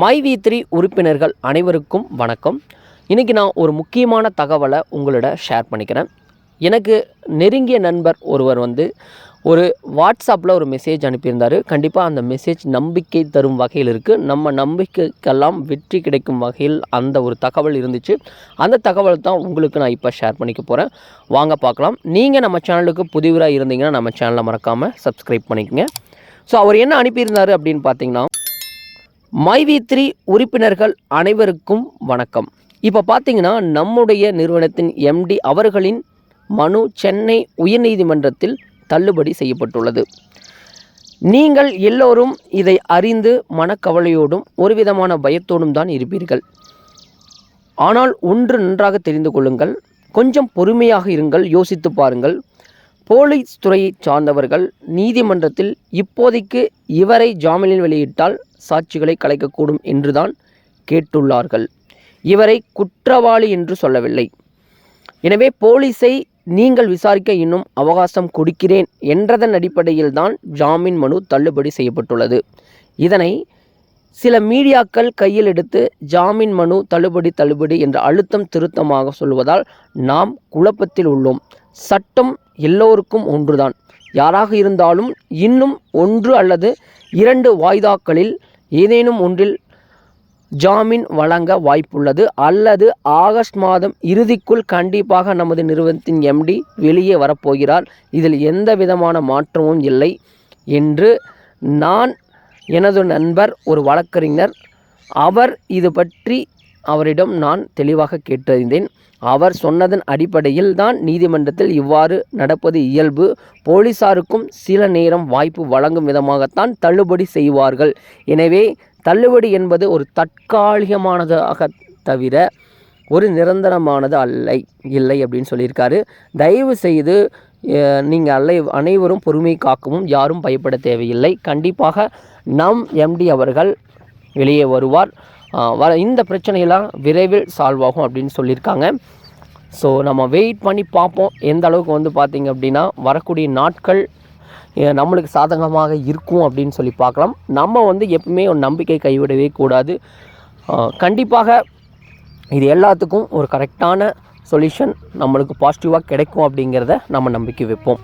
My we three உறுப்பினர்கள் அனைவருக்கும் வணக்கம். இன்றைக்கி நான் ஒரு முக்கியமான தகவலை உங்களோட ஷேர் பண்ணிக்கிறேன். எனக்கு நெருங்கிய நண்பர் ஒருவர் வந்து ஒரு வாட்ஸ்அப்பில் ஒரு மெசேஜ் அனுப்பியிருந்தார். கண்டிப்பாக அந்த மெசேஜ் நம்பிக்கை தரும் வகையில் இருக்குது நம்ம நம்பிக்கைக்கெல்லாம் வெற்றி கிடைக்கும் வகையில் அந்த ஒரு தகவல் இருந்துச்சு. அந்த தகவல் தான் உங்களுக்கு நான் இப்போ ஷேர் பண்ணிக்க போகிறேன் வாங்க பார்க்கலாம். நீங்கள் நம்ம சேனலுக்கு புதிவராக இருந்தீங்கன்னா நம்ம சேனலை மறக்காமல் சப்ஸ்கிரைப் பண்ணிக்கங்க. ஸோ அவர் என்ன அனுப்பியிருந்தார் அப்படின்னு பார்த்தீங்கன்னா மைவி த்ரீ உறுப்பினர்கள் அனைவருக்கும் வணக்கம். இப்போ பார்த்தீங்கன்னா நம்முடைய நிறுவனத்தின் எம்டி அவர்களின் மனு சென்னை உயர்நீதிமன்றத்தில் தள்ளுபடி செய்யப்பட்டுள்ளது. நீங்கள் எல்லோரும் இதை அறிந்து மனக்கவலையோடும் ஒரு விதமான பயத்தோடும் தான் இருப்பீர்கள். ஆனால் ஒன்று நன்றாக தெரிந்து கொள்ளுங்கள். கொஞ்சம் பொறுமையாக இருங்கள் யோசித்து பாருங்கள். போலீஸ் துறையை சார்ந்தவர்கள் நீதிமன்றத்தில் இப்போதைக்கு இவரை ஜாமீனில் வெளியிட்டால் சாட்சிகளை கலைக்கக்கூடும் என்றுதான் கேட்டுள்ளார்கள். இவரை குற்றவாளி என்று சொல்லவில்லை. எனவே போலீஸை நீங்கள் விசாரிக்க இன்னும் அவகாசம் கொடுக்கிறேன் என்றதன் அடிப்படையில் தான் ஜாமீன் மனு தள்ளுபடி செய்யப்பட்டுள்ளது. இதனை சில மீடியாக்கள் கையில் எடுத்து ஜாமீன் மனு தள்ளுபடி தள்ளுபடி என்ற அழுத்தம் திருத்தமாக சொல்வதால் நாம் குழப்பத்தில் உள்ளோம். சட்டம் எல்லோருக்கும் ஒன்றுதான். யாராக இருந்தாலும் இன்னும் ஒன்று அல்லது இரண்டு வாய்தாக்களில் ஏதேனும் ஒன்றில் ஜாமீன் வழங்க வாய்ப்புள்ளது. அல்லது ஆகஸ்ட் மாதம் இறுதிக்குள் கண்டிப்பாக நமது நிறுவனத்தின் எம்டி வெளியே வரப்போகிறார். இதில் எந்த விதமான மாற்றமும் இல்லை என்று நான் எனது நண்பர் ஒரு வழக்கறிஞர் அவர் இது பற்றி அவரிடம் நான் தெளிவாக கேட்டறிந்தேன். அவர் சொன்னதன் அடிப்படையில் தான் நீதிமன்றத்தில் இவ்வாறு நடப்பது இயல்பு. போலீசாருக்கும் சில நேரம் வாய்ப்பு வழங்கும் விதமாகத்தான் தள்ளுபடி செய்வார்கள். எனவே தள்ளுபடி என்பது ஒரு தற்காலிகமானதாக தவிர ஒரு நிரந்தரமானது அல்லை இல்லை அப்படின்னு சொல்லியிருக்காரு. தயவு செய்து நீங்கள் அல்லை அனைவரும் பொறுமை காக்கவும் யாரும் பயப்பட தேவையில்லை. கண்டிப்பாக நம் எம்டி அவர்கள் வெளியே வருவார். வர இந்த பிரச்சனையெல்லாம் விரைவில் சால்வ் ஆகும் அப்படின்னு சொல்லியிருக்காங்க. ஸோ நம்ம வெயிட் பண்ணி பார்ப்போம். எந்த அளவுக்கு வந்து பார்த்திங்க அப்படின்னா வரக்கூடிய நாட்கள் நம்மளுக்கு சாதகமாக இருக்கும் அப்படின்னு சொல்லி பார்க்கலாம். நம்ம வந்து எப்பவுமே ஒரு நம்பிக்கை கைவிடவே கூடாது. கண்டிப்பாக இது எல்லாத்துக்கும் ஒரு கரெக்டான சொல்யூஷன் நம்மளுக்கு பாசிட்டிவாக கிடைக்கும் அப்படிங்கிறத நம்ம நம்பிக்கை வைப்போம்.